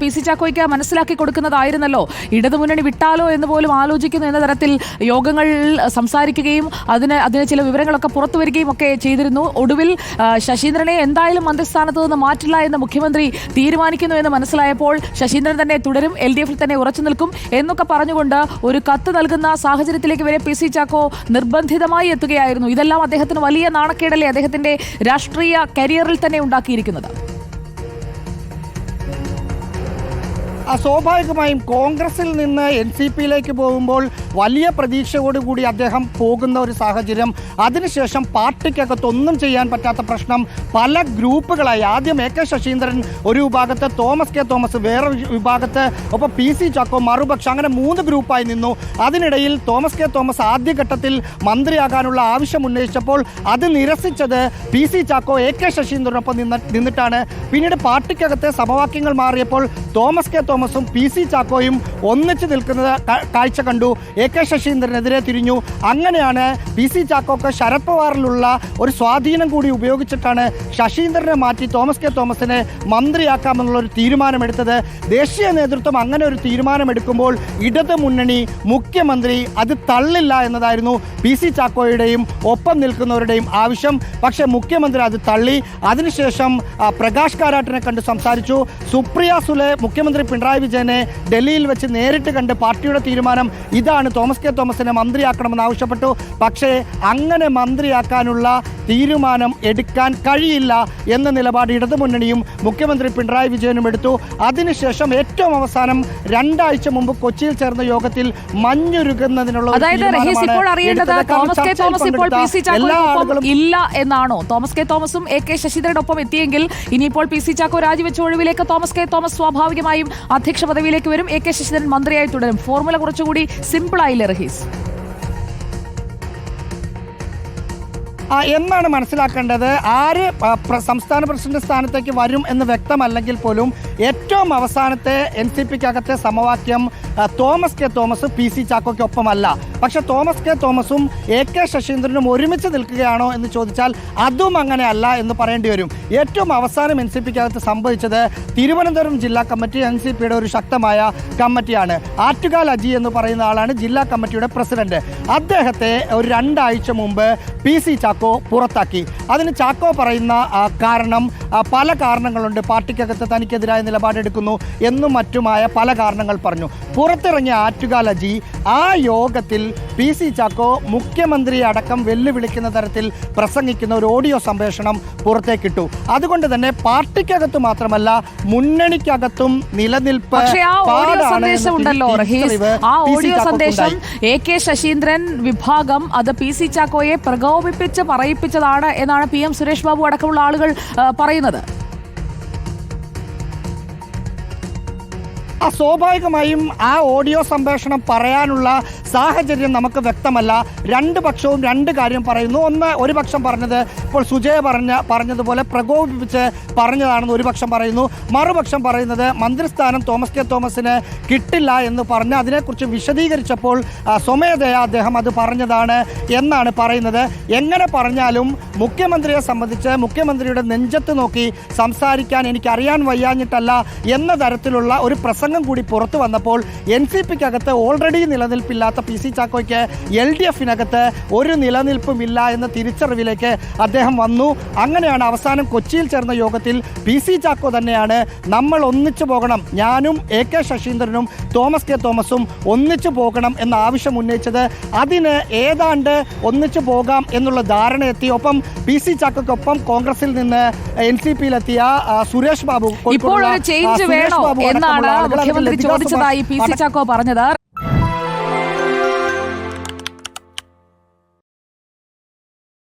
P C ചാക്കോയ്ക്ക് മനസ്സിലാക്കി കൊടുക്കുന്നതായിരുന്നല്ലോ. ഇടതുമുന്നണി വിട്ടാലോ എന്ന് പോലും ആലോചിക്കുന്നു എന്ന തരത്തിൽ യോഗങ്ങളിൽ സംസാരിക്കുകയും അതിന് അതിന് ചില വിവരങ്ങളൊക്കെ പുറത്തു വരികയും ഒക്കെ ചെയ്തിരുന്നു. ഒടുവിൽ ശശീന്ദ്രനെ എന്തായാലും മന്ത്രിസ്ഥാനത്ത് നിന്ന് മാറ്റില്ല എന്ന് മുഖ്യമന്ത്രി തീരുമാനിക്കുന്നു എന്ന് മനസ്സിലായപ്പോൾ ശശീന്ദ്രൻ തന്നെ തുടരും എൽ ഡി എഫിൽ തന്നെ ഉറച്ചു നിൽക്കും എന്നൊക്കെ പറഞ്ഞുകൊണ്ട് ഒരു കത്ത് നൽകുന്ന സാഹചര്യത്തിലേക്ക് വരെ പി സി ചാക്കോ നിർബന്ധിതമായി എത്തുകയായിരുന്നു. ഇതെല്ലാം അദ്ദേഹത്തിന് വലിയ നാണക്കേടല്ലേ അദ്ദേഹത്തിന്റെ രാഷ്ട്രീയ കരിയറിൽ തന്നെ ഉണ്ടാക്കിയിരിക്കുന്നത്. സ്വാഭാവികമായും കോൺഗ്രസിൽ നിന്ന് എൻ സി പിയിലേക്ക് പോകുമ്പോൾ വലിയ പ്രതീക്ഷയോടുകൂടി അദ്ദേഹം പോകുന്ന ഒരു സാഹചര്യം. അതിനുശേഷം പാർട്ടിക്കകത്ത് ഒന്നും ചെയ്യാൻ പറ്റാത്ത പ്രശ്നം. പല ഗ്രൂപ്പുകളായി ആദ്യം എ കെ ശശീന്ദ്രൻ ഒരു വിഭാഗത്ത് തോമസ് കെ തോമസ് വേറെ വിഭാഗത്ത് ഒപ്പം പി സി ചാക്കോ മറുപക്ഷം അങ്ങനെ മൂന്ന് ഗ്രൂപ്പായി നിന്നു. അതിനിടയിൽ തോമസ് കെ തോമസ് ആദ്യഘട്ടത്തിൽ മന്ത്രിയാകാനുള്ള ആവശ്യം ഉന്നയിച്ചപ്പോൾ അത് നിരസിച്ചത് P C Chacko A K ശശീന്ദ്രനൊപ്പം നിന്ന നിന്നിട്ടാണ്. പിന്നീട് പാർട്ടിക്കകത്തെ സമവാക്യങ്ങൾ മാറിയപ്പോൾ തോമസ് കെ തോമസും പി സി ചാക്കോയും ഒന്നിച്ച് നിൽക്കുന്നത് കാഴ്ച കണ്ടു. എ കെ ശശീന്ദ്രനെതിരെ തിരിഞ്ഞു. അങ്ങനെയാണ് പി സി ചാക്കോക്ക് ശരത് പവാറിലുള്ള ഒരു സ്വാധീനം കൂടി ഉപയോഗിച്ചിട്ടാണ് ശശീന്ദ്രനെ മാറ്റി തോമസ് കെ തോമസിനെ മന്ത്രിയാക്കാമെന്നുള്ള ഒരു തീരുമാനമെടുത്തത്. ദേശീയ നേതൃത്വം അങ്ങനെ ഒരു തീരുമാനമെടുക്കുമ്പോൾ ഇടത് മുന്നണി മുഖ്യമന്ത്രി അത് തള്ളില്ല എന്നതായിരുന്നു പി സി ചാക്കോയുടെയും ഒപ്പം നിൽക്കുന്നവരുടെയും ആവശ്യം. പക്ഷേ മുഖ്യമന്ത്രി അത് തള്ളി. അതിനുശേഷം പ്രകാശ് കാരാട്ടിനെ കണ്ട് സംസാരിച്ചു. സുപ്രിയ സുലെ മുഖ്യമന്ത്രി പിണറായി വിജയനെ ഡൽഹിയിൽ വെച്ച് നേരിട്ട് കണ്ട് പാർട്ടിയുടെ തീരുമാനം ഇതാണ്. തോമസ് കെ തോമസിനെ മന്ത്രിയാക്കണമെന്ന് ആവശ്യപ്പെട്ടു. പക്ഷേ അങ്ങനെ മന്ത്രിയാക്കാനുള്ള തീരുമാനം എടുക്കാൻ കഴിയില്ല എന്ന നിലപാട് ഇടതുമുന്നണിയും മുഖ്യമന്ത്രി പിണറായി വിജയനും എടുത്തു. അതിനുശേഷം ഏറ്റവും അവസാനം രണ്ടാഴ്ച മുമ്പ് കൊച്ചിയിൽ ചേർന്ന യോഗത്തിൽ മഞ്ഞുരുകുന്നതിനുള്ള എല്ലാ ആളുകളും ഇല്ല എന്നാണോ? തോമസ് കെ തോമസും എ കെ ശശിധരനൊപ്പം എത്തിയെങ്കിൽ ഇനിയിപ്പോൾ പി സി ചാക്കോ രാജിവെച്ച ഒഴിവിലേക്ക് തോമസ് കെ തോമസ് സ്വാഭാവികമായും അധ്യക്ഷ പദവിയിലേക്ക് വരും. എ കെ ശശീന്ദ്രൻ മന്ത്രിയായി തുടരും. ഫോർമുല കുറച്ചുകൂടി സിമ്പിൾ ആയില്ലേ റഹീസ്? എന്നാണ് മനസ്സിലാക്കേണ്ടത്? ആര് സംസ്ഥാന പ്രസിഡന്റ് സ്ഥാനത്തേക്ക് വരും എന്ന് വ്യക്തമല്ലെങ്കിൽ പോലും ഏറ്റവും അവസാനത്തെ എൻ സി പിക്കകത്തെ സമവാക്യം Thomas K Thomas P C ചാക്കോയ്ക്കൊപ്പമല്ല. പക്ഷെ തോമസ് കെ തോമസും എ കെ ശശീന്ദ്രനും ഒരുമിച്ച് നിൽക്കുകയാണോ എന്ന് ചോദിച്ചാൽ അതും അങ്ങനെയല്ല എന്ന് പറയേണ്ടി വരും. ഏറ്റവും അവസാനം എൻ സി പിക്കകത്ത് സംഭവിച്ചത് തിരുവനന്തപുരം ജില്ലാ കമ്മിറ്റി എൻ സി പിയുടെ ഒരു ശക്തമായ കമ്മിറ്റിയാണ്. ആറ്റുകാൽ അജി എന്ന് പറയുന്ന ആളാണ് ജില്ലാ കമ്മിറ്റിയുടെ പ്രസിഡന്റ്. അദ്ദേഹത്തെ ഒരു രണ്ടാഴ്ച മുമ്പ് പി സി ചാക്കോ പുറത്താക്കി. അതിന് ചാക്കോ പറയുന്ന കാരണം പല കാരണങ്ങളുണ്ട്. പാർട്ടിക്കകത്ത് തനിക്കെതിരായ നിലപാടെടുക്കുന്നു എന്നും മറ്റുമായ പല കാരണങ്ങൾ പറഞ്ഞു. പുറത്തിറങ്ങിയ ആറ്റുകാലജി ആ യോഗത്തിൽ പി സി ചാക്കോ മുഖ്യമന്ത്രിയെ അടക്കം വെല്ലുവിളിക്കുന്ന തരത്തിൽ പ്രസംഗിക്കുന്ന ഒരു ഓഡിയോ സംപ്രേഷണം പുറത്തേക്കിട്ടു. അതുകൊണ്ട് തന്നെ പാർട്ടിക്കകത്ത് മാത്രമല്ല മുന്നണിക്കകത്തും നിലനിൽപ്പ് ആ ഓഡിയോ സന്ദേശം എ കെ ശശീന്ദ്രൻ വിഭാഗം അത് പി സി ചാക്കോയെ പ്രകോപിപ്പിച്ച് പറയിപ്പിച്ചതാണ് എന്നാണ് പി എം സുരേഷ് ബാബു അടക്കമുള്ള ആളുകൾ പറയുന്നത്. സ്വാഭാവികമായും ആ ഓഡിയോ സംഭാഷണം പറയാനുള്ള സാഹചര്യം നമുക്ക് വ്യക്തമല്ല. രണ്ട് പക്ഷവും രണ്ട് കാര്യം പറയുന്നു. ഒന്ന് ഒരു പക്ഷം പറഞ്ഞത് ഇപ്പോൾ സുജയ പറഞ്ഞ പറഞ്ഞതുപോലെ പ്രകോപിപ്പിച്ച് പറഞ്ഞതാണെന്ന് ഒരു പക്ഷം പറയുന്നു. മറുപക്ഷം പറയുന്നത് മന്ത്രിസ്ഥാനം തോമസ് കെ തോമസിന് കിട്ടില്ല എന്ന് പറഞ്ഞ് അതിനെക്കുറിച്ച് വിശദീകരിച്ചപ്പോൾ സ്വമേധയ അദ്ദേഹം അത് പറഞ്ഞതാണ് എന്നാണ് പറയുന്നത്. എങ്ങനെ പറഞ്ഞാലും മുഖ്യമന്ത്രിയെ സംബന്ധിച്ച് മുഖ്യമന്ത്രിയുടെ നെഞ്ചത്ത് നോക്കി സംസാരിക്കാൻ എനിക്കറിയാൻ വയ്യാഞ്ഞിട്ടല്ല എന്ന തരത്തിലുള്ള ഒരു പ്രസംഗം കൂടി പുറത്തു വന്നപ്പോൾ എൻ സി പിക്കകത്ത് ഓൾറെഡി നിലനിൽപ്പില്ലാത്ത പി സി ചാക്കോയ്ക്ക് എൽ ഡി എഫിനകത്ത് ഒരു നിലനിൽപ്പുമില്ല എന്ന തിരിച്ചറിവിലേക്ക് അദ്ദേഹം വന്നു. അങ്ങനെയാണ് അവസാനം കൊച്ചിയിൽ ചേർന്ന യോഗത്തിൽ പി സി ചാക്കോ തന്നെയാണ് നമ്മൾ ഒന്നിച്ചു പോകണം. ഞാനും എ കെ ശശീന്ദ്രനും തോമസ് കെ തോമസും ഒന്നിച്ചു പോകണം എന്ന ആവശ്യം ഉന്നയിച്ചത് അതിന് ഏതാണ്ട് ഒന്നിച്ചു പോകാം എന്നുള്ള ധാരണ എത്തി. ഒപ്പം പി സി ചാക്കോക്കൊപ്പം കോൺഗ്രസിൽ നിന്ന് എൻ സി പിയിലെത്തിയ സുരേഷ് ബാബു സുരേഷ് ബാബു മുഖ്യമന്ത്രി ചോദിച്ചതായി പി സി ചാക്കോ പറഞ്ഞത്